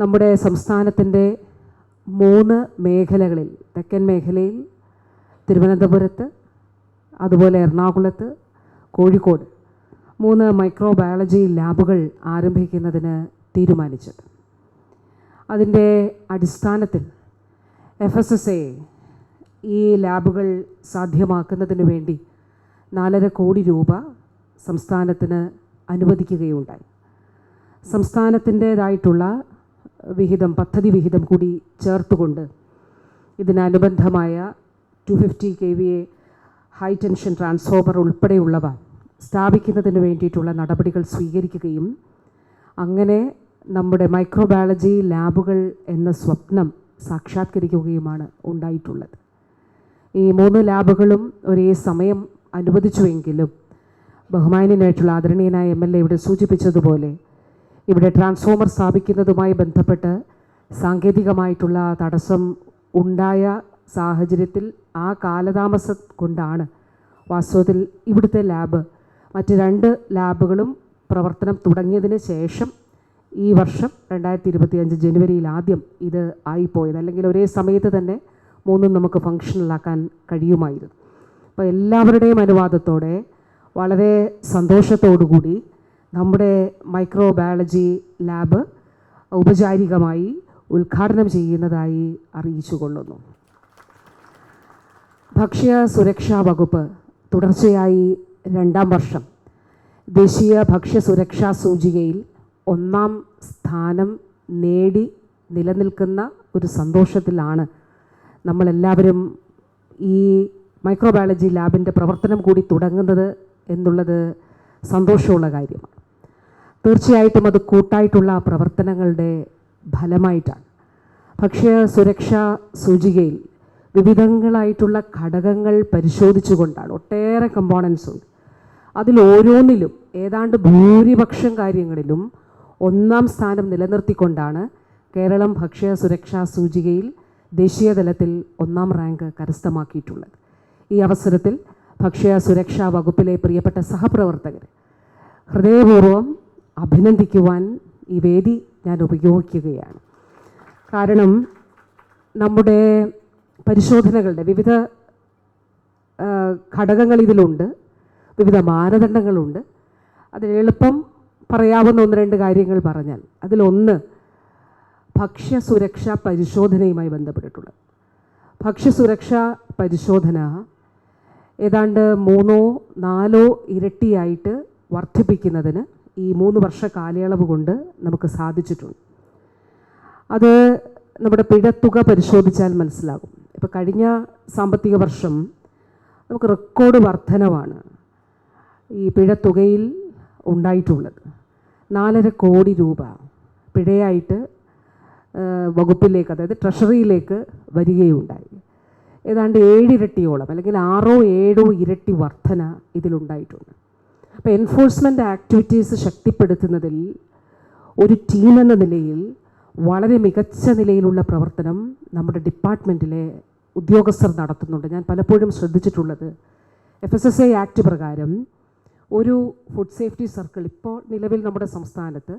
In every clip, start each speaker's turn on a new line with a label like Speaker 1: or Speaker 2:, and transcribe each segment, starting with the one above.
Speaker 1: നമ്മുടെ സംസ്ഥാനത്തിന്റെ മൂന്ന് മേഖലകളിൽ തെക്കൻ മേഖലയിൽ തിരുവനന്തപുരത്ത് അതുപോലെ എറണാകുളത്ത് കോഴിക്കോട് മൂന്ന് മൈക്രോബയോളജി ലാബുകൾ ആരംഭിക്കുന്നതിന് തീരുമാനിച്ചത്. അതിന്റെ അടിസ്ഥാനത്തിൽ എഫ് എസ് എസ് എ ഈ ലാബുകൾ സാധ്യമാക്കുന്നതിന് വേണ്ടി നാലര കോടി രൂപ സംസ്ഥാനത്തിന് അനുവദിക്കുകയുണ്ടായി. സംസ്ഥാനത്തിന്റേതായിട്ടുള്ള വിഹിതം പദ്ധതി വിഹിതം കൂടി ചേർത്തുകൊണ്ട് ഇതിനനുബന്ധമായ two fifty K V A high tension transformer ഉൾപ്പെടെയുള്ളവ സ്ഥാപിക്കുന്നതിന് വേണ്ടിയിട്ടുള്ള നടപടികൾ സ്വീകരിക്കുകയും അങ്ങനെ നമ്മുടെ മൈക്രോബയോളജി ലാബുകൾ എന്ന സ്വപ്നം സാക്ഷാത്കരിക്കുകയുമാണ് ഉണ്ടായിട്ടുള്ളത്. ഈ മൂന്ന് ലാബുകളും ഒരേ സമയം അനുവദിച്ചുവെങ്കിലും ബഹുമാനിനായിട്ടുള്ള ആദരണീയനായ എം എൽ എ ഇവിടെ സൂചിപ്പിച്ചതുപോലെ ഇവിടെ ട്രാൻസ്ഫോമർ സ്ഥാപിക്കുന്നതുമായി ബന്ധപ്പെട്ട് സാങ്കേതികമായിട്ടുള്ള തടസ്സം ഉണ്ടായ സാഹചര്യത്തിൽ ആ കാലതാമസം കൊണ്ടാണ് വാസ്തവത്തിൽ ഇവിടുത്തെ ലാബ് മറ്റ് രണ്ട് ലാബുകളും പ്രവർത്തനം തുടങ്ങിയതിന് ശേഷം ഈ വർഷം രണ്ടായിരത്തി ഇരുപത്തി അഞ്ച് ജനുവരിയിൽ ആദ്യം ഇത് ആയിപ്പോയത്. അല്ലെങ്കിൽ ഒരേ സമയത്ത് തന്നെ മൂന്നും നമുക്ക് ഫങ്ഷണലാക്കാൻ കഴിയുമായിരുന്നു. അപ്പോൾ എല്ലാവരുടെയും അനുവാദത്തോടെ വളരെ സന്തോഷത്തോടുകൂടി നമ്മുടെ മൈക്രോബയോളജി ലാബ് ഔപചാരികമായി ഉദ്ഘാടനം ചെയ്യുന്നതായി അറിയിച്ചു കൊള്ളുന്നു. ഭക്ഷ്യ സുരക്ഷാ വകുപ്പ് തുടർച്ചയായി രണ്ടാം വർഷം ദേശീയ ഭക്ഷ്യ സുരക്ഷാ സൂചികയിൽ ഒന്നാം സ്ഥാനം നേടി നിലനിൽക്കുന്ന ഒരു സന്തോഷത്തിലാണ് നമ്മളെല്ലാവരും ഈ മൈക്രോബയോളജി ലാബിന്റെ പ്രവർത്തനം കൂടി തുടങ്ങുന്നത് എന്നുള്ളത് സന്തോഷമുള്ള കാര്യമാണ്. തീർച്ചയായിട്ടും അത് കൂട്ടായിട്ടുള്ള പ്രവർത്തനങ്ങളുടെ ഫലമായിട്ടാണ്. ഭക്ഷ്യ സുരക്ഷാ സൂചികയിൽ വിവിധങ്ങളായിട്ടുള്ള ഘടകങ്ങൾ പരിശോധിച്ചുകൊണ്ടാണ് ഒട്ടേറെ കമ്പോണൻസ് ഉണ്ട്. അതിൽ ഓരോന്നിലും ഏതാണ്ട് ഭൂരിപക്ഷം കാര്യങ്ങളിലും ഒന്നാം സ്ഥാനം നിലനിർത്തിക്കൊണ്ടാണ് കേരളം ഭക്ഷ്യ സുരക്ഷാ സൂചികയിൽ ദേശീയ തലത്തിൽ ഒന്നാം റാങ്ക് കരസ്ഥമാക്കിയിട്ടുള്ളത്. ഈ അവസരത്തിൽ ഭക്ഷ്യ സുരക്ഷാ വകുപ്പിലെ പ്രിയപ്പെട്ട സഹപ്രവർത്തകർ ഹൃദയപൂർവം അഭിനന്ദിക്കുവാൻ ഈ വേദി ഞാൻ ഉപയോഗിക്കുകയാണ്. കാരണം നമ്മുടെ പരിശോധനകളുടെ വിവിധ ഘടകങ്ങൾ ഇതിലുണ്ട് വിവിധ മാനദണ്ഡങ്ങളുണ്ട്. അതിൽ എളുപ്പം പറയാവുന്ന ഒന്ന് രണ്ട് കാര്യങ്ങൾ പറഞ്ഞാൽ അതിലൊന്ന് ഭക്ഷ്യസുരക്ഷാ പരിശോധനയുമായി ബന്ധപ്പെട്ടിട്ടുള്ളത് ഭക്ഷ്യസുരക്ഷാ പരിശോധന ഏതാണ്ട് മൂന്നോ നാലോ ഇരട്ടിയായിട്ട് വർദ്ധിപ്പിക്കുന്നതിന് ഈ മൂന്ന് വർഷ കാലയളവ് കൊണ്ട് നമുക്ക് സാധിച്ചിട്ടുണ്ട്. അത് നമ്മുടെ പിഴത്തുക പരിശോധിച്ചാൽ മനസ്സിലാകും. ഇപ്പോൾ കഴിഞ്ഞ സാമ്പത്തിക വർഷം നമുക്ക് റെക്കോർഡ് വർധനവാണ് ഈ പിഴത്തുകയിൽ ഉണ്ടായിട്ടുള്ളത്. നാലര കോടി രൂപ പിഴയായിട്ട് വകുപ്പിലേക്ക് അതായത് ട്രഷറിയിലേക്ക് വരികയുണ്ടായി. ഏതാണ്ട് ഏഴിരട്ടിയോളം അല്ലെങ്കിൽ ആറോ ഏഴോ ഇരട്ടി വർധന ഇതിലുണ്ടായിട്ടുണ്ട്. അപ്പോൾ എൻഫോഴ്സ്മെന്റ് ആക്ടിവിറ്റീസ് ശക്തിപ്പെടുത്തുന്നതിൽ ഒരു ടീം എന്ന നിലയിൽ വളരെ മികച്ച നിലയിലുള്ള പ്രവർത്തനം നമ്മുടെ ഡിപ്പാർട്ട്മെന്റിലെ ഉദ്യോഗസ്ഥർ നടത്തുന്നുണ്ട്. ഞാൻ പലപ്പോഴും ശ്രദ്ധിച്ചിട്ടുള്ളത് F S S I act പ്രകാരം ഒരു ഫുഡ് സേഫ്റ്റി സർക്കിൾ ഇപ്പോൾ നിലവിൽ നമ്മുടെ സംസ്ഥാനത്ത്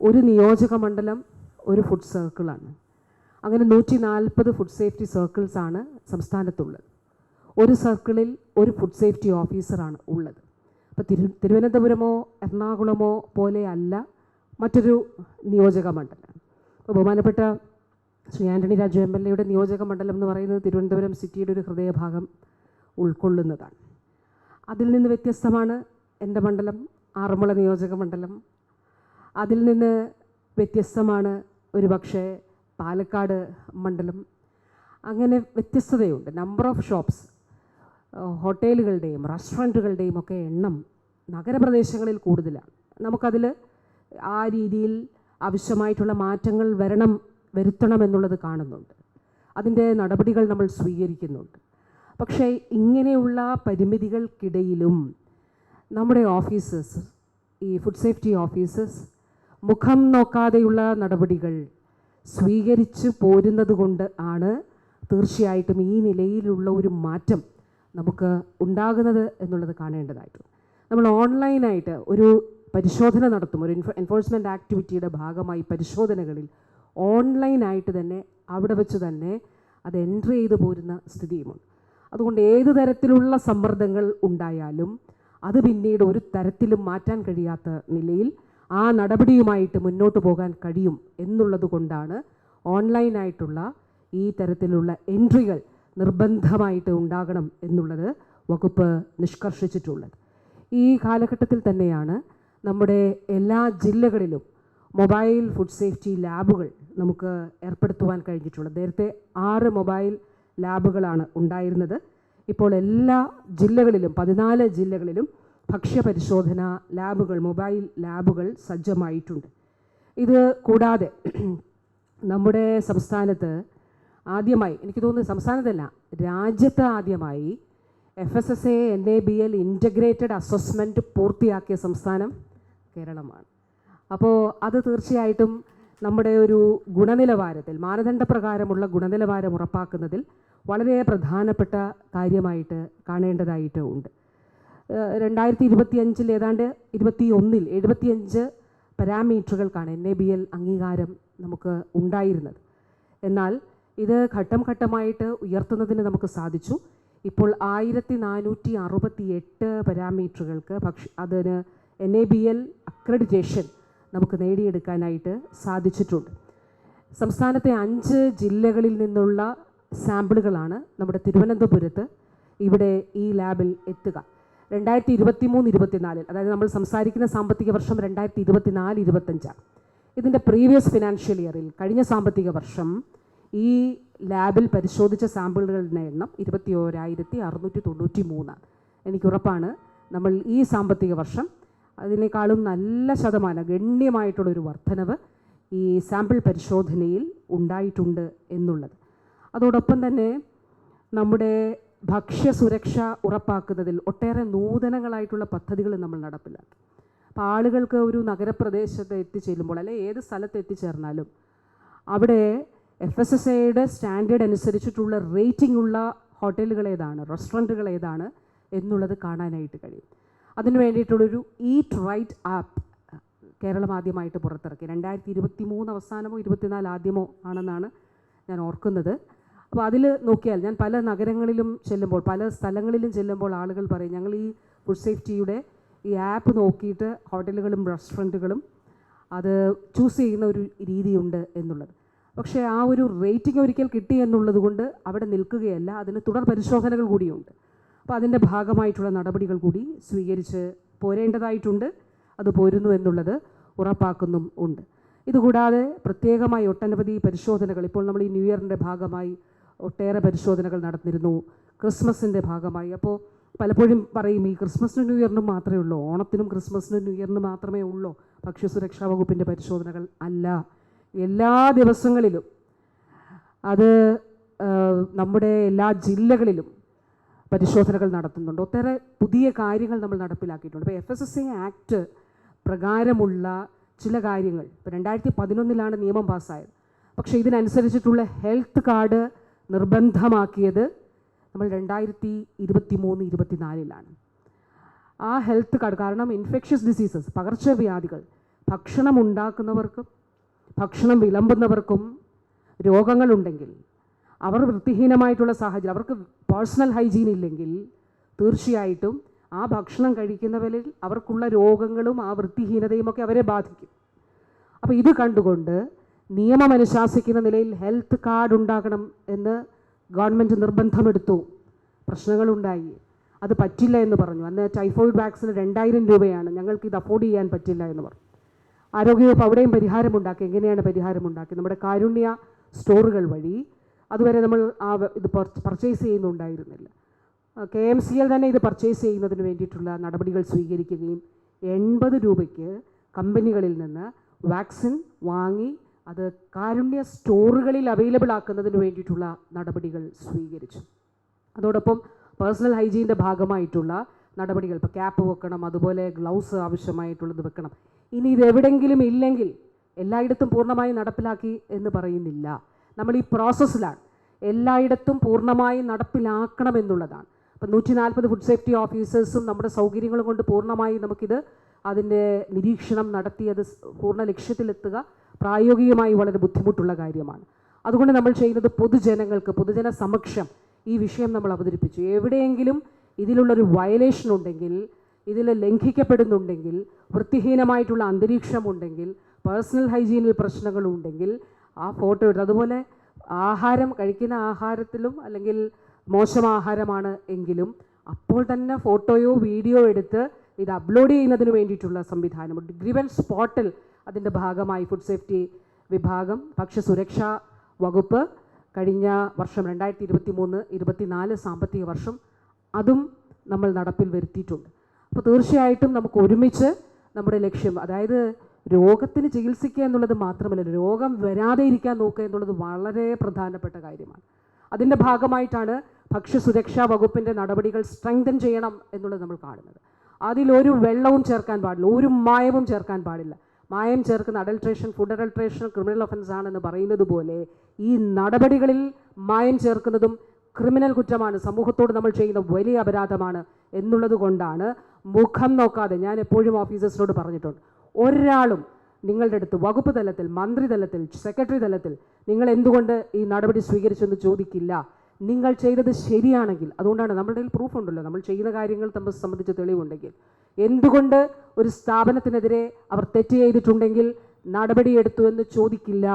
Speaker 1: ഒരു നിയോജക മണ്ഡലം ഒരു ഫുഡ് സർക്കിളാണ് അങ്ങനെ നൂറ്റി നാൽപ്പത് ഫുഡ് സേഫ്റ്റി സർക്കിൾസാണ് സംസ്ഥാനത്തുള്ളത്. ഒരു സർക്കിളിൽ ഒരു ഫുഡ് സേഫ്റ്റി ഓഫീസറാണ് ഉള്ളത്. അപ്പോൾ തിരു തിരുവനന്തപുരമോ എറണാകുളമോ പോലെയല്ല മറ്റൊരു നിയോജക മണ്ഡലം. അപ്പോൾ ബഹുമാനപ്പെട്ട ശ്രീ ആന്റണി രാജു എം എൽ എയുടെ നിയോജക മണ്ഡലം എന്ന് പറയുന്നത് തിരുവനന്തപുരം സിറ്റിയുടെ ഒരു ഹൃദയഭാഗം ഉൾക്കൊള്ളുന്നതാണ്. അതിൽ നിന്ന് വ്യത്യസ്തമാണ് എന്റെ മണ്ഡലം ആറന്മുള നിയോജക മണ്ഡലം. അതിൽ നിന്ന് വ്യത്യസ്തമാണ് ഒരു പക്ഷേ പാലക്കാട് മണ്ഡലം. അങ്ങനെ വ്യത്യസ്തതയുണ്ട്. നമ്പർ ഓഫ് ഷോപ്സ് ഹോട്ടലുകളുടെയും റെസ്റ്റോറന്റുകളുടെയും ഒക്കെ എണ്ണം നഗരപ്രദേശങ്ങളിൽ കൂടുതലാണ്. നമുക്കതിൽ ആ രീതിയിൽ ആവശ്യമായിട്ടുള്ള മാറ്റങ്ങൾ വരണം വരുത്തണം എന്നുള്ളത് കാണുന്നുണ്ട്. അതിന്റെ നടപടികൾ നമ്മൾ സ്വീകരിക്കുന്നുണ്ട്. പക്ഷേ ഇങ്ങനെയുള്ള പരിമിതികൾക്കിടയിലും നമ്മുടെ ഓഫീസേഴ്സ് ഈ ഫുഡ് സേഫ്റ്റി ഓഫീസേഴ്സ് മുഖം നോക്കാതെയുള്ള നടപടികൾ സ്വീകരിച്ച് പോരുന്നത് കൊണ്ട് ആണ് തീർച്ചയായിട്ടും ഈ നിലയിലുള്ള ഒരു മാറ്റം നമുക്ക് ഉണ്ടാകുന്നത് എന്നുള്ളത് കാണേണ്ടതായിട്ടുണ്ട്. നമ്മൾ ഓൺലൈനായിട്ട് ഒരു പരിശോധന നടത്തും. ഒരു എൻഫോഴ്സ്മെന്റ് ആക്ടിവിറ്റിയുടെ ഭാഗമായി പരിശോധനകളിൽ ഓൺലൈനായിട്ട് തന്നെ അവിടെ വെച്ച് തന്നെ അത് എൻട്രി ചെയ്തു പോരുന്ന സ്ഥിതിയുമുണ്ട്. അതുകൊണ്ട് ഏത് തരത്തിലുള്ള സമ്മർദ്ദങ്ങൾ ഉണ്ടായാലും അത് പിന്നീട് ഒരു തരത്തിലും മാറ്റാൻ കഴിയാത്ത നിലയിൽ ആ നടപടിയുമായിട്ട് മുന്നോട്ട് പോകാൻ കഴിയും എന്നുള്ളത് കൊണ്ടാണ് ഓൺലൈനായിട്ടുള്ള ഈ തരത്തിലുള്ള എൻട്രികൾ നിർബന്ധമായിട്ട് ഉണ്ടാകണം എന്നുള്ളത് വകുപ്പ് നിഷ്കർഷിച്ചിട്ടുള്ളത്. ഈ കാലഘട്ടത്തിൽ തന്നെയാണ് നമ്മുടെ എല്ലാ ജില്ലകളിലും മൊബൈൽ ഫുഡ് സേഫ്റ്റി ലാബുകൾ നമുക്ക് ഏർപ്പെടുത്തുവാൻ കഴിഞ്ഞിട്ടുള്ളത്. നേരത്തെ ആറ് മൊബൈൽ ലാബുകളാണ് ഉണ്ടായിരുന്നത്. ഇപ്പോൾ എല്ലാ ജില്ലകളിലും പതിനാല് ജില്ലകളിലും ഭക്ഷ്യപരിശോധന ലാബുകൾ മൊബൈൽ ലാബുകൾ സജ്ജമായിട്ടുണ്ട്. ഇത് കൂടാതെ നമ്മുടെ സംസ്ഥാനത്ത് ആദ്യമായി എനിക്ക് തോന്നുന്നു സംസ്ഥാനത്തല്ല രാജ്യത്ത് ആദ്യമായി F S S A N A B L integrated assessment പൂർത്തിയാക്കിയ സംസ്ഥാനം കേരളമാണ്. അപ്പോൾ അത് തീർച്ചയായിട്ടും നമ്മുടെ ഒരു ഗുണനിലവാരത്തിൽ മാനദണ്ഡപ്രകാരമുള്ള ഗുണനിലവാരം ഉറപ്പാക്കുന്നതിൽ വളരെ പ്രധാനപ്പെട്ട കാര്യമായിട്ട് കാണേണ്ടതായിട്ട് ഉണ്ട്. രണ്ടായിരത്തി ഇരുപത്തിയഞ്ചിൽ ഏതാണ്ട് ഇരുപത്തി ഒന്നിൽ എഴുപത്തിയഞ്ച് പാരാമീറ്ററുകൾക്കാണ് എൻ എ ബി എൽ അംഗീകാരം നമുക്ക് ഉണ്ടായിരുന്നത്. എന്നാൽ ഇത് ഘട്ടം ഘട്ടമായിട്ട് ഉയർത്തുന്നതിന് നമുക്ക് സാധിച്ചു. ഇപ്പോൾ ആയിരത്തി നാനൂറ്റി അറുപത്തി എട്ട് പാരാമീറ്ററുകൾക്ക് പക്ഷെ അതിന് N A B L accreditation നമുക്ക് നേടിയെടുക്കാനായിട്ട് സാധിച്ചിട്ടുണ്ട്. സംസ്ഥാനത്തെ അഞ്ച് ജില്ലകളിൽ നിന്നുള്ള സാമ്പിളുകളാണ് നമ്മുടെ തിരുവനന്തപുരത്ത് ഇവിടെ ഈ ലാബിൽ എത്തുക. രണ്ടായിരത്തി ഇരുപത്തി മൂന്ന് ഇരുപത്തിനാലിൽ അതായത് നമ്മൾ സംസാരിക്കുന്ന സാമ്പത്തിക വർഷം രണ്ടായിരത്തി ഇരുപത്തിനാല് ഇരുപത്തഞ്ചാണ് ഇതിന്റെ പ്രീവിയസ് ഫിനാൻഷ്യൽ ഇയറിൽ കഴിഞ്ഞ സാമ്പത്തിക വർഷം ഈ ലാബിൽ പരിശോധിച്ച സാമ്പിളുകളുടെ എണ്ണം ഇരുപത്തി ഓരായിരത്തി അറുന്നൂറ്റി തൊണ്ണൂറ്റി മൂന്നാണ് എനിക്ക് ഉറപ്പാണ് നമ്മൾ ഈ സാമ്പത്തിക വർഷം അതിനേക്കാളും നല്ല ശതമാനം ഗണ്യമായിട്ടുള്ളൊരു വർധനവ് ഈ സാമ്പിൾ പരിശോധനയിൽ ഉണ്ടായിട്ടുണ്ട് എന്നുള്ളത്. അതോടൊപ്പം തന്നെ നമ്മുടെ ഭക്ഷ്യസുരക്ഷ ഉറപ്പാക്കുന്നതിൽ ഒട്ടേറെ നൂതനങ്ങളായിട്ടുള്ള പദ്ധതികൾ നമ്മൾ നടപ്പിലാക്കി. അപ്പോൾ ആളുകൾക്ക് ഒരു നഗരപ്രദേശത്ത് എത്തിച്ചേരുമ്പോൾ അല്ലെ ഏത് സ്ഥലത്ത് എത്തിച്ചേർന്നാലും അവിടെ എഫ് എസ് എസ് എയുടെ സ്റ്റാൻഡേർഡ് അനുസരിച്ചിട്ടുള്ള റേറ്റിംഗ് ഉള്ള ഹോട്ടലുകൾ ഏതാണ്? റെസ്റ്റോറന്റുകൾ ഏതാണ്? എന്നുള്ളത് കാണാനായിട്ട് കഴിയും. അതിന് വേണ്ടിയിട്ടുള്ളൊരു ഈറ്റ് റൈറ്റ് ആപ്പ് കേരളം ആദ്യമായിട്ട് പുറത്തിറക്കി. രണ്ടായിരത്തി ഇരുപത്തി മൂന്ന് അവസാനമോ ഇരുപത്തിനാല് ആദ്യമോ ആണെന്നാണ് ഞാൻ ഓർക്കുന്നത്. അപ്പോൾ അതിൽ നോക്കിയാൽ ഞാൻ പല നഗരങ്ങളിലും ചെല്ലുമ്പോൾ പല സ്ഥലങ്ങളിലും ചെല്ലുമ്പോൾ ആളുകൾ പറയും ഞങ്ങൾ ഈ ഫുഡ് സേഫ്റ്റിയുടെ ഈ ആപ്പ് നോക്കിയിട്ട് ഹോട്ടലുകളും റെസ്റ്റോറന്റുകളും അത് ചൂസ് ചെയ്യുന്ന ഒരു രീതിയുണ്ട് എന്നുള്ളത്. പക്ഷേ ആ ഒരു റേറ്റിംഗ് ഒരിക്കൽ കിട്ടി എന്നുള്ളത് കൊണ്ട് അവിടെ നിൽക്കുകയല്ല. അതിന് തുടർ പരിശോധനകൾ കൂടിയുണ്ട്. അപ്പോൾ അതിന്റെ ഭാഗമായിട്ടുള്ള നടപടികൾ കൂടി സ്വീകരിച്ച് പോരേണ്ടതായിട്ടുണ്ട്. അത് പോരുന്നു എന്നുള്ളത് ഉറപ്പാക്കുന്നും ഉണ്ട്. ഇതുകൂടാതെ പ്രത്യേകമായി ഒട്ടനവധി പരിശോധനകൾ ഇപ്പോൾ നമ്മൾ ഈ ന്യൂ ഇയറിന്റെ ഭാഗമായി ഒട്ടേറെ പരിശോധനകൾ നടന്നിരുന്നു. ക്രിസ്മസിന്റെ ഭാഗമായി. അപ്പോൾ പലപ്പോഴും പറയും ഈ ക്രിസ്മസിനും ന്യൂ ഇയറിനും മാത്രമേ ഉള്ളൂ. ഓണത്തിനും ക്രിസ്മസിനും ന്യൂ ഇയറിനും മാത്രമേ ഉള്ളൂ. ഭക്ഷ്യസുരക്ഷാ വകുപ്പിന്റെ പരിശോധനകൾ അല്ല. എല്ലാ ദിവസങ്ങളിലും. അത് നമ്മുടെ എല്ലാ ജില്ലകളിലും പരിശോധനകൾ നടത്തുന്നുണ്ട്. ഒട്ടേറെ പുതിയ കാര്യങ്ങൾ നമ്മൾ നടപ്പിലാക്കിയിട്ടുണ്ട്. ഇപ്പോൾ F S S A act പ്രകാരമുള്ള ചില കാര്യങ്ങൾ. ഇപ്പോൾ രണ്ടായിരത്തി പതിനൊന്നിലാണ് നിയമം പാസ്സായത്. പക്ഷേ ഇതിനനുസരിച്ചിട്ടുള്ള ഹെൽത്ത് കാർഡ് നിർബന്ധമാക്കിയത് നമ്മൾ രണ്ടായിരത്തി ഇരുപത്തി മൂന്ന് ഇരുപത്തിനാലിലാണ്. ആ ഹെൽത്ത് കാർഡ് കാരണം ഇൻഫെക്ഷ്യസ് ഡിസീസസ് പകർച്ചവ്യാധികൾ ഭക്ഷണം ഉണ്ടാക്കുന്നവർക്കും ഭക്ഷണം വിളമ്പുന്നവർക്കും രോഗങ്ങളുണ്ടെങ്കിൽ അവർ വൃത്തിഹീനമായിട്ടുള്ള സാഹചര്യം അവർക്ക് പേഴ്സണൽ ഹൈജീൻ ഇല്ലെങ്കിൽ തീർച്ചയായിട്ടും ആ ഭക്ഷണം കഴിക്കുന്നവരിൽ അവർക്കുള്ള രോഗങ്ങളും ആ വൃത്തിഹീനതയും ഒക്കെ അവരെ ബാധിക്കും. അപ്പോൾ ഇത് കണ്ടുകൊണ്ട് നിയമം അനുശാസിക്കുന്ന നിലയിൽ ഹെൽത്ത് കാർഡ് ഉണ്ടാകണം എന്ന് ഗവൺമെന്റ് നിർബന്ധമെടുത്തു. പ്രശ്നങ്ങളുണ്ടായി. അത് പറ്റില്ല എന്ന് പറഞ്ഞു. അന്ന് ടൈഫോയിഡ് വാക്സിന് രണ്ടായിരം രൂപയാണ്. ഞങ്ങൾക്ക് ഇത് അഫോർഡ് ചെയ്യാൻ പറ്റില്ല എന്ന് പറഞ്ഞു. ആരോഗ്യവകുപ്പ് അവിടെയും പരിഹാരമുണ്ടാക്കി. എങ്ങനെയാണ് പരിഹാരമുണ്ടാക്കി നമ്മുടെ കാരുണ്യ സ്റ്റോറുകൾ വഴി. അതുവരെ നമ്മൾ ആ ഇത് പർച്ചേസ് ചെയ്യുന്നുണ്ടായിരുന്നില്ല. കെ എം സി എൽ തന്നെ ഇത് പർച്ചേസ് ചെയ്യുന്നതിന് വേണ്ടിയിട്ടുള്ള നടപടികൾ സ്വീകരിക്കുകയും എൺപത് രൂപയ്ക്ക് കമ്പനികളിൽ നിന്ന് വാക്സിൻ വാങ്ങി അത് കാരുണ്യ സ്റ്റോറുകളിൽ അവൈലബിൾ ആക്കുന്നതിന് വേണ്ടിയിട്ടുള്ള നടപടികൾ സ്വീകരിച്ചു. അതോടൊപ്പം പേഴ്സണൽ ഹൈജീന്റെ ഭാഗമായിട്ടുള്ള നടപടികൾ. ഇപ്പോൾ ക്യാപ്പ് വെക്കണം അതുപോലെ ഗ്ലൗസ് ആവശ്യമായിട്ടുള്ളത് വെക്കണം. ഇനി ഇത് എവിടെയെങ്കിലും ഇല്ലെങ്കിൽ എല്ലായിടത്തും പൂർണമായി നടപ്പിലാക്കി എന്ന് പറയുന്നില്ല. നമ്മൾ ഈ പ്രോസസ്സിലാണ് എല്ലായിടത്തും പൂർണമായി നടപ്പിലാക്കണമെന്നുള്ളതാണ് അപ്പം നൂറ്റി നാൽപ്പത് ഫുഡ് സേഫ്റ്റി ഓഫീസേഴ്സും നമ്മുടെ സൗകര്യങ്ങളും കൊണ്ട് പൂർണമായി നമുക്കിത് അതിന്റെ നിരീക്ഷണം നടത്തി അത് സ് പൂർണ ലക്ഷ്യത്തിലെത്തുക പ്രായോഗികമായി വളരെ ബുദ്ധിമുട്ടുള്ള കാര്യമാണ്. അതുകൊണ്ട് നമ്മൾ ചെയ്യുന്നത് പൊതുജനങ്ങൾക്ക് പൊതുജന സമക്ഷം ഈ വിഷയം നമ്മൾ അവതരിപ്പിച്ചു. എവിടെയെങ്കിലും ഇതിലുള്ളൊരു വയലേഷൻ ഉണ്ടെങ്കിൽ ഇതിൽ ലംഘിക്കപ്പെടുന്നുണ്ടെങ്കിൽ വൃത്തിഹീനമായിട്ടുള്ള അന്തരീക്ഷമുണ്ടെങ്കിൽ പേഴ്സണൽ ഹൈജീനിൽ പ്രശ്നങ്ങളുണ്ടെങ്കിൽ ആ ഫോട്ടോ എടുത്ത് അതുപോലെ ആഹാരം കഴിക്കുന്ന ആഹാരത്തിലും അല്ലെങ്കിൽ മോശം ആഹാരമാണ് എങ്കിലും അപ്പോൾ തന്നെ ഫോട്ടോയോ വീഡിയോ എടുത്ത് ഇത് അപ്ലോഡ് ചെയ്യുന്നതിന് വേണ്ടിയിട്ടുള്ള സംവിധാനമുണ്ട് ഗ്രിവൻസ് പോർട്ടൽ അതിന്റെ ഭാഗമായി ഫുഡ് സേഫ്റ്റി വിഭാഗം ഭക്ഷ്യസുരക്ഷാ വകുപ്പ് കഴിഞ്ഞ വർഷം രണ്ടായിരത്തി ഇരുപത്തി മൂന്ന് ഇരുപത്തിനാല് സാമ്പത്തിക വർഷം അതും നമ്മൾ നടപ്പിൽ വരുത്തിയിട്ടുണ്ട്. അപ്പോൾ തീർച്ചയായിട്ടും നമുക്ക് ഒരുമിച്ച് നമ്മുടെ ലക്ഷ്യം അതായത് രോഗത്തിന് ചികിത്സിക്കുക എന്നുള്ളത് മാത്രമല്ല രോഗം വരാതെ ഇരിക്കാൻ നോക്കുക എന്നുള്ളത് വളരെ പ്രധാനപ്പെട്ട കാര്യമാണ്. അതിന്റെ ഭാഗമായിട്ടാണ് ഭക്ഷ്യസുരക്ഷാ വകുപ്പിന്റെ നടപടികൾ സ്ട്രെങ്തൻ ചെയ്യണം എന്നുള്ളത് നമ്മൾ കാണുന്നത്. അതിലൊരു വെള്ളവും ചേർക്കാൻ പാടില്ല ഒരു മായവും ചേർക്കാൻ പാടില്ല. മായം ചേർക്കുന്ന adulteration food adulteration criminal offence ആണെന്ന് പറയുന്നത് പോലെ ഈ നടപടികളിൽ മായം ചേർക്കുന്നതും ക്രിമിനൽ കുറ്റമാണ്. സമൂഹത്തോട് നമ്മൾ ചെയ്യുന്ന വലിയ അപരാധമാണ് എന്നുള്ളത് കൊണ്ടാണ് മുഖം നോക്കാതെ ഞാൻ എപ്പോഴും ഓഫീസേഴ്സിനോട് പറഞ്ഞിട്ടുണ്ട്. ഒരാളും നിങ്ങളുടെ അടുത്ത് വകുപ്പ് തലത്തിൽ മന്ത്രി തലത്തിൽ സെക്രട്ടറി തലത്തിൽ നിങ്ങൾ എന്തുകൊണ്ട് ഈ നടപടി സ്വീകരിച്ചെന്ന് ചോദിക്കില്ല. നിങ്ങൾ ചെയ്തത് ശരിയാണെങ്കിൽ അതുകൊണ്ടാണ് നമ്മുടെ കയ്യിൽ പ്രൂഫ് ഉണ്ടല്ലോ. നമ്മൾ ചെയ്യുന്ന കാര്യങ്ങൾ തമ്മിൽ സംബന്ധിച്ച് തെളിവുണ്ടെങ്കിൽ. എന്തുകൊണ്ട് ഒരു സ്ഥാപനത്തിനെതിരെ അവർ തെറ്റ് ചെയ്തിട്ടുണ്ടെങ്കിൽ നടപടിയെടുത്തു എന്ന് ചോദിക്കില്ല.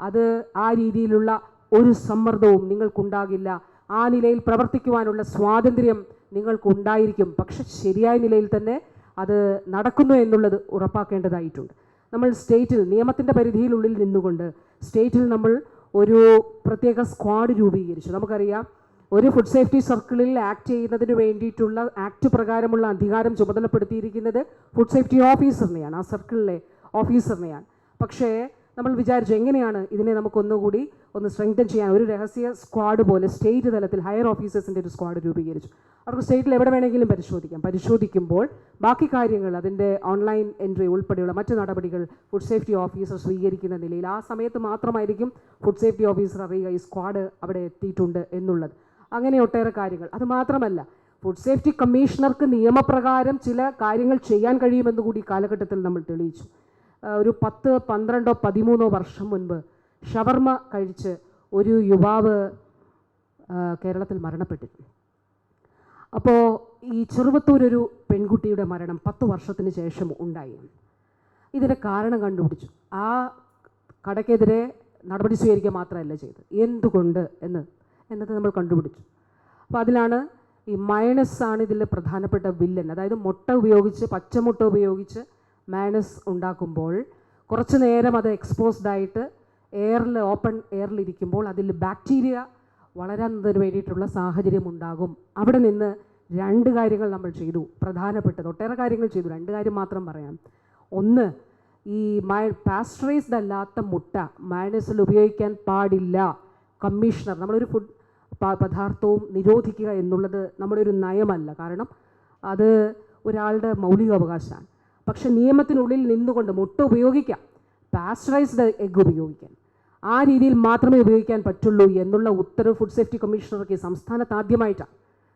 Speaker 1: അത് ആ രീതിയിലുള്ള ഒരു സമ്മർദ്ദവും നിങ്ങൾക്കുണ്ടാകില്ല. ആ നിലയിൽ പ്രവർത്തിക്കുവാനുള്ള സ്വാതന്ത്ര്യം നിങ്ങൾക്കുണ്ടായിരിക്കും. പക്ഷെ ശരിയായ നിലയിൽ തന്നെ അത് നടക്കുന്നു എന്നുള്ളത് ഉറപ്പാക്കേണ്ടതായിട്ടുണ്ട്. നമ്മൾ സ്റ്റേറ്റിൽ നിയമത്തിന്റെ പരിധിയിലുള്ളിൽ നിന്നുകൊണ്ട് സ്റ്റേറ്റിൽ നമ്മൾ ഒരു പ്രത്യേക സ്ക്വാഡ് രൂപീകരിച്ചു. നമുക്കറിയാം ഒരു ഫുഡ് സേഫ്റ്റി സർക്കിളിൽ ആക്ട് ചെയ്യുന്നതിന് വേണ്ടിയിട്ടുള്ള ആക്ട് പ്രകാരമുള്ള അധികാരം ചുമതലപ്പെടുത്തിയിരിക്കുന്നത് ഫുഡ് സേഫ്റ്റി ഓഫീസറിനെയാണ് ആ സർക്കിളിലെ ഓഫീസറിനെയാണ്. പക്ഷേ നമ്മൾ വിചാരിച്ചു എങ്ങനെയാണ് ഇതിനെ നമുക്ക് ഒന്നുകൂടി ഒന്ന് സ്ട്രെങ്തൻ ചെയ്യാൻ. ഒരു രഹസ്യ സ്ക്വാഡ് പോലെ സ്റ്റേറ്റ് തലത്തിൽ ഹയർ ഓഫീസേഴ്സിന്റെ ഒരു സ്ക്വാഡ് രൂപീകരിച്ചു. അവർക്ക് സ്റ്റേറ്റിൽ എവിടെ വേണമെങ്കിലും പരിശോധിക്കാം. പരിശോധിക്കുമ്പോൾ ബാക്കി കാര്യങ്ങൾ അതിന്റെ ഓൺലൈൻ എൻട്രി ഉൾപ്പെടെയുള്ള മറ്റ് നടപടികൾ ഫുഡ് സേഫ്റ്റി ഓഫീസർ സ്വീകരിക്കുന്ന നിലയിൽ ആ സമയത്ത് മാത്രമായിരിക്കും ഫുഡ് സേഫ്റ്റി ഓഫീസർ അറിയുക ഈ സ്ക്വാഡ് അവിടെ എത്തിയിട്ടുണ്ട് എന്നുള്ളത്. അങ്ങനെ ഒട്ടേറെ കാര്യങ്ങൾ. അത് മാത്രമല്ല ഫുഡ് സേഫ്റ്റി കമ്മീഷണർക്ക് നിയമപ്രകാരം ചില കാര്യങ്ങൾ ചെയ്യാൻ കഴിയുമെന്ന് കൂടി കാലഘട്ടത്തിൽ നമ്മൾ തെളിയിച്ചു. ഒരു പത്ത് പന്ത്രണ്ടോ പതിമൂന്നോ വർഷം മുൻപ് ഷവർമ കഴിച്ച് ഒരു യുവാവ് കേരളത്തിൽ മരണപ്പെട്ടിരുന്നു അപ്പോൾ ഈ ചെറുവത്തൂരൊരു പെൺകുട്ടിയുടെ മരണം പത്ത് വർഷത്തിന് ശേഷം ഉണ്ടായി. ഇതിന്റെ കാരണം കണ്ടുപിടിച്ചു. ആ കടക്കെതിരെ നടപടി സ്വീകരിക്കുക മാത്രമല്ല ചെയ്തത്. എന്തുകൊണ്ട് എന്ന് എന്നത് നമ്മൾ കണ്ടുപിടിച്ചു. അപ്പോൾ അതിലാണ് ഈ മൈനസ് ആണ് ഇതിൽ പ്രധാനപ്പെട്ട വില്ലൻ. അതായത് മുട്ട ഉപയോഗിച്ച് പച്ചമുട്ട ഉപയോഗിച്ച് മയണസ് ഉണ്ടാക്കുമ്പോൾ കുറച്ച് നേരം അത് എക്സ്പോസ്ഡ് ആയിട്ട് എയറിൽ ഓപ്പൺ എയറിൽ ഇരിക്കുമ്പോൾ അതിൽ ബാക്ടീരിയ വളരാനതിന് വേണ്ടിയിട്ടുള്ള സാഹചര്യം ഉണ്ടാകും. അവിടെ നിന്ന് രണ്ട് കാര്യങ്ങൾ നമ്മൾ ചെയ്തു. പ്രധാനപ്പെട്ടത് ഒട്ടേറെ കാര്യങ്ങൾ ചെയ്തു. രണ്ട് കാര്യം മാത്രം പറയാം. ഒന്ന് ഈ മയ പാസ്റ്ററൈസ്ഡ് അല്ലാത്ത മുട്ട മയണസിൽ ഉപയോഗിക്കാൻ പാടില്ല. കമ്മീഷണർ നമ്മളൊരു ഫുഡ് പദാർത്ഥവും നിരോധിക്കുക എന്നുള്ളത് നമ്മുടെ ഒരു നയമല്ല. കാരണം അത് ഒരാളുടെ മൗലികാവകാശമാണ്. പക്ഷെ നിയമത്തിനുള്ളിൽ നിന്നുകൊണ്ട് മുട്ട ഉപയോഗിക്കാം. പാസ്റ്ററൈസ്ഡ് എഗ് ഉപയോഗിക്കാം. ആ രീതിയിൽ മാത്രമേ ഉപയോഗിക്കാൻ പറ്റുള്ളൂ എന്നുള്ള ഉത്തരവ് ഫുഡ് സേഫ്റ്റി കമ്മീഷണർക്ക് സംസ്ഥാനത്ത് ആദ്യമായിട്ടാണ്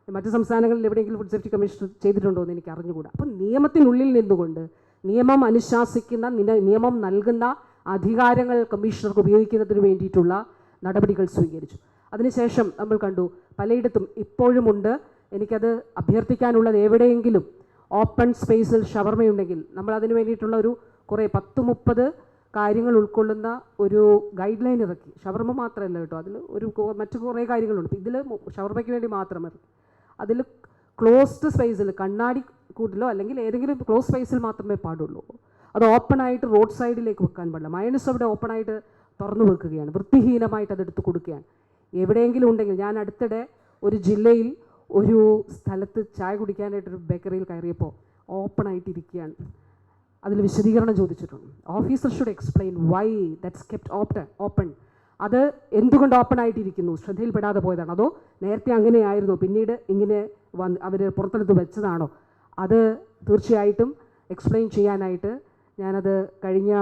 Speaker 1: മറ്റ് സംസ്ഥാനങ്ങളിൽ എവിടെയെങ്കിലും ഫുഡ് സേഫ്റ്റി കമ്മീഷണർ ചെയ്തിട്ടുണ്ടോ എന്ന് എനിക്ക് അറിഞ്ഞുകൂടാ. അപ്പം നിയമത്തിനുള്ളിൽ നിന്നുകൊണ്ട് നിയമം അനുശാസിക്കുന്ന നിയമം നൽകുന്ന അധികാരങ്ങൾ കമ്മീഷണർക്ക് ഉപയോഗിക്കുന്നതിന് വേണ്ടിയിട്ടുള്ള നടപടികൾ സ്വീകരിച്ചു. അതിനുശേഷം നമ്മൾ കണ്ടു പലയിടത്തും ഇപ്പോഴുമുണ്ട്. എനിക്കത് അഭ്യർത്ഥിക്കാനുള്ളത് എവിടെയെങ്കിലും ഓപ്പൺ സ്പേസിൽ ഷവർമയുണ്ടെങ്കിൽ നമ്മൾ അതിന് വേണ്ടിയിട്ടുള്ള ഒരു കുറേ പത്ത് മുപ്പത് കാര്യങ്ങൾ ഉൾക്കൊള്ളുന്ന ഒരു ഗൈഡ് ലൈൻ ഇറക്കി. ഷവർമ മാത്രമല്ല കേട്ടോ അതിൽ ഒരു മറ്റു കുറേ കാര്യങ്ങളുണ്ട്. ഇതിൽ ഷവർമയ്ക്ക് വേണ്ടി മാത്രം അതിൽ ക്ലോസ്ഡ് സ്പേസിൽ കണ്ണാടി കൂട്ടിലോ അല്ലെങ്കിൽ ഏതെങ്കിലും ക്ലോസ് സ്പേസിൽ മാത്രമേ പാടുള്ളൂ. അത് ഓപ്പൺ ആയിട്ട് റോഡ് സൈഡിലേക്ക് വെക്കാൻ പാടില്ല. മൈനസ് അവിടെ ഓപ്പൺ ആയിട്ട് തുറന്നു വെക്കുകയാണ്. വൃത്തിഹീനമായിട്ട് അതെടുത്ത് കൊടുക്കുകയാണ്. എവിടെയെങ്കിലും ഉണ്ടെങ്കിൽ ഞാൻ അടുത്തിടെ ഒരു ജില്ലയിൽ ഒരു സ്ഥലത്ത് ചായ കുടിക്കാനായിട്ടൊരു ബേക്കറിയിൽ കയറിയപ്പോൾ ഓപ്പൺ ആയിട്ടിരിക്കുകയാണ് അതിൽ വിശദീകരണം ചോദിച്ചിട്ടുണ്ട്. Officer should explain why that's kept open open അത് എന്തുകൊണ്ട് ഓപ്പൺ ആയിട്ടിരിക്കുന്നു ശ്രദ്ധയിൽപ്പെടാതെ പോയതാണ്. അതോ നേരത്തെ അങ്ങനെയായിരുന്നു പിന്നീട് ഇങ്ങനെ വന്ന് അവർ പുറത്തെടുത്ത് വെച്ചതാണോ? അത് തീർച്ചയായിട്ടും എക്സ്പ്ലെയിൻ ചെയ്യാനായിട്ട് ഞാനത് കഴിഞ്ഞ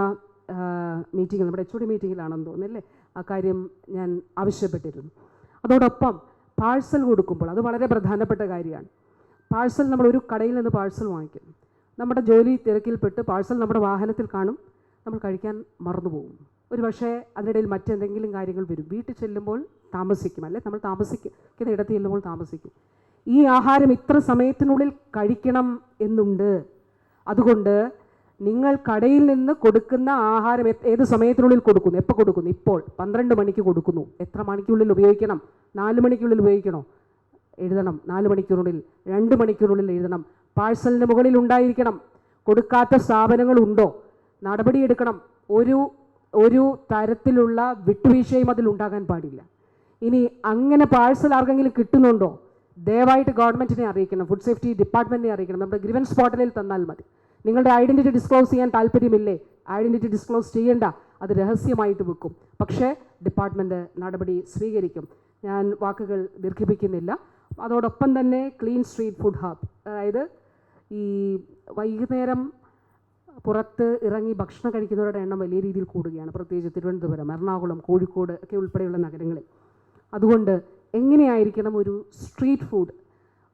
Speaker 1: മീറ്റിംഗിൽ നമ്മുടെ എച്ച് ഒ ഡി മീറ്റിങ്ങിലാണെന്ന് തോന്നുന്നല്ലേ ആ കാര്യം ഞാൻ ആവശ്യപ്പെട്ടിരുന്നു. അതോടൊപ്പം പാഴ്സൽ കൊടുക്കുമ്പോൾ അത് വളരെ പ്രധാനപ്പെട്ട കാര്യമാണ്. പാഴ്സൽ നമ്മൾ ഒരു കടയിൽ നിന്ന് പാഴ്സൽ വാങ്ങിക്കും. നമ്മുടെ ജോലി തിരക്കിൽപ്പെട്ട് പാഴ്സൽ നമ്മുടെ വാഹനത്തിൽ കാണും. നമ്മൾ കഴിക്കാൻ മറന്നുപോകും ഒരു പക്ഷേ അതിനിടയിൽ മറ്റെന്തെങ്കിലും കാര്യങ്ങൾ വരും. വീട്ടിൽ ചെല്ലുമ്പോൾ താമസിക്കും. അല്ലെ? നമ്മൾ താമസിക്കുന്ന ഇടത്ത് ചെല്ലുമ്പോൾ താമസിക്കും. ഈ ആഹാരം ഇത്ര സമയത്തിനുള്ളിൽ കഴിക്കണം എന്നുണ്ട്. അതുകൊണ്ട് നിങ്ങൾ കടയിൽ നിന്ന് കൊടുക്കുന്ന ആഹാരം ഏത് സമയത്തിനുള്ളിൽ കൊടുക്കുന്നു? എപ്പോൾ കൊടുക്കുന്നു? ഇപ്പോൾ. പന്ത്രണ്ട് മണിക്ക് കൊടുക്കുന്നു. എത്ര മണിക്കുള്ളിൽ ഉപയോഗിക്കണം? നാല് മണിക്കുള്ളിൽ ഉപയോഗിക്കണോ? എഴുതണം. നാല് മണിക്കൂറിനുള്ളിൽ രണ്ട് മണിക്കൂറിനുള്ളിൽ എഴുതണം. പാഴ്സലിന് മുകളിൽ ഉണ്ടായിരിക്കണം. കൊടുക്കാത്ത സ്ഥാപനങ്ങളുണ്ടോ നടപടിയെടുക്കണം ഒരു ഒരു തരത്തിലുള്ള വിട്ടുവീഴ്ചയും അതിൽ ഉണ്ടാകാൻ പാടില്ല. ഇനി അങ്ങനെ പാഴ്സൽ ആർക്കെങ്കിലും കിട്ടുന്നുണ്ടോ? ദയവായിട്ട് ഗവൺമെന്റിനെ അറിയിക്കണം. ഫുഡ് സേഫ്റ്റി ഡിപ്പാർട്ട്മെന്റിനെ അറിയിക്കണം. നമ്മുടെ ഗ്രിവൻസ് പോർട്ടലിൽ തന്നാൽ മതി. നിങ്ങളുടെ ഐഡന്റിറ്റി ഡിസ്ക്ലോസ് ചെയ്യാൻ താല്പര്യമില്ലേ? ഐഡന്റിറ്റി ഡിസ്ക്ലോസ് ചെയ്യേണ്ട. അത് രഹസ്യമായിട്ട് വെക്കും. പക്ഷേ ഡിപ്പാർട്ട്മെന്റ് നടപടി സ്വീകരിക്കും. ഞാൻ വാക്കുകൾ ദീർഘിപ്പിക്കുന്നില്ല. അതോടൊപ്പം തന്നെ ക്ലീൻ സ്ട്രീറ്റ് ഫുഡ് ഹബ് അതായത് ഈ വൈകുന്നേരം പുറത്ത് ഇറങ്ങി ഭക്ഷണം കഴിക്കുന്നവരുടെ എണ്ണം വലിയ രീതിയിൽ കൂടുകയാണ്. പ്രത്യേകിച്ച് തിരുവനന്തപുരം എറണാകുളം കോഴിക്കോട് ഒക്കെ ഉൾപ്പെടെയുള്ള നഗരങ്ങളിൽ. അതുകൊണ്ട് എങ്ങനെയായിരിക്കണം ഒരു സ്ട്രീറ്റ് ഫുഡ്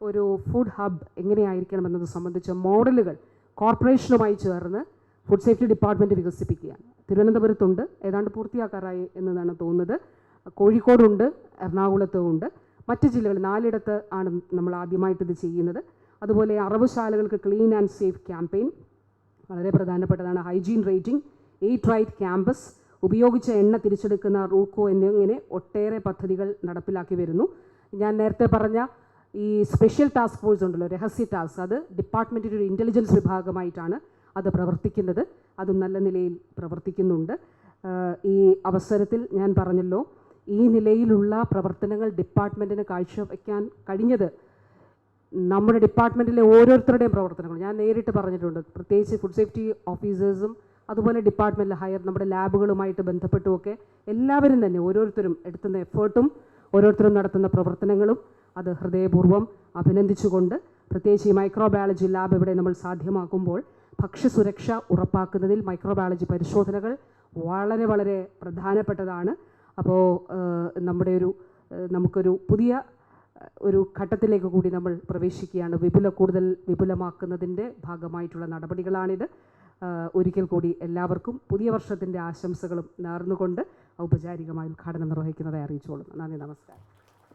Speaker 1: ഒരു ഫുഡ് ഹബ് എങ്ങനെയായിരിക്കണം എന്നത് സംബന്ധിച്ച മോഡലുകൾ കോർപ്പറേഷനുമായി ചേർന്ന് ഫുഡ് സേഫ്റ്റി ഡിപ്പാർട്ട്മെന്റ് വികസിപ്പിക്കുകയാണ്. തിരുവനന്തപുരത്തുണ്ട്. ഏതാണ്ട് പൂർത്തിയാക്കാറായി എന്നതാണ് തോന്നുന്നത്. കോഴിക്കോടുണ്ട് എറണാകുളത്തും ഉണ്ട്. മറ്റ് ജില്ലകളിൽ നാലിടത്ത് ആണ് നമ്മൾ ആദ്യമായിട്ട് ഇത് ചെയ്യുന്നത്. അതുപോലെ അറവുശാലകൾക്ക് ക്ലീൻ ആൻഡ് സേഫ് ക്യാമ്പയിൻ വളരെ പ്രധാനപ്പെട്ടതാണ്. Hygiene rating eat right campus ഉപയോഗിച്ച എണ്ണ തിരിച്ചെടുക്കുന്ന റൂക്കോ എന്നിങ്ങനെ ഒട്ടേറെ പദ്ധതികൾ നടപ്പിലാക്കി വരുന്നു. ഞാൻ നേരത്തെ പറഞ്ഞ ഈ സ്പെഷ്യൽ ടാസ്ക് ഫോഴ്സ് ഉണ്ടല്ലോ രഹസ്യ ടാസ്ക് അത് ഡിപ്പാർട്ട്മെന്റിന്റെ ഒരു ഇന്റലിജൻസ് വിഭാഗമായിട്ടാണ് അത് പ്രവർത്തിക്കുന്നത്. അതും നല്ല നിലയിൽ പ്രവർത്തിക്കുന്നുണ്ട്. ഈ അവസരത്തിൽ ഞാൻ പറഞ്ഞല്ലോ ഈ നിലയിലുള്ള പ്രവർത്തനങ്ങൾ ഡിപ്പാർട്ട്മെന്റിന് കാഴ്ചവെക്കാൻ കഴിഞ്ഞത് നമ്മുടെ ഡിപ്പാർട്ട്മെന്റിലെ ഓരോരുത്തരുടെയും പ്രവർത്തനങ്ങൾ ഞാൻ നേരിട്ട് പറഞ്ഞിട്ടുണ്ട് പ്രത്യേകിച്ച് ഫുഡ് സേഫ്റ്റി ഓഫീസേഴ്സും അതുപോലെ ഡിപ്പാർട്ട്മെന്റിലെ ഹയർ നമ്മുടെ ലാബുകളുമായിട്ട് ബന്ധപ്പെട്ടുമൊക്കെ എല്ലാവരും തന്നെ ഓരോരുത്തരും എടുത്തുന്ന എഫേർട്ടും ഓരോരുത്തരും നടത്തുന്ന പ്രവർത്തനങ്ങളും അത് ഹൃദയപൂർവം അഭിനന്ദിച്ചുകൊണ്ട് പ്രത്യേകിച്ച് ഈ മൈക്രോബയോളജി ലാബ് ഇവിടെ നമ്മൾ സാധ്യമാക്കുമ്പോൾ ഭക്ഷ്യസുരക്ഷ ഉറപ്പാക്കുന്നതിൽ മൈക്രോബയോളജി പരിശോധനകൾ വളരെ വളരെ പ്രധാനപ്പെട്ടതാണ്. അപ്പോൾ നമ്മുടെ ഒരു നമുക്കൊരു പുതിയ ഒരു ഘട്ടത്തിലേക്ക് കൂടി നമ്മൾ പ്രവേശിക്കുകയാണ്. വിപുല കൂടുതൽ വിപുലമാക്കുന്നതിന്റെ ഭാഗമായിട്ടുള്ള നടപടികളാണിത്. ഒരിക്കൽ കൂടി എല്ലാവർക്കും പുതിയ വർഷത്തിന്റെ ആശംസകളും നേർന്നുകൊണ്ട് ഔപചാരികമായി ഉദ്ഘാടനം നിർവഹിക്കുന്നതായി അറിയിച്ചോളും നന്ദി നമസ്കാരം.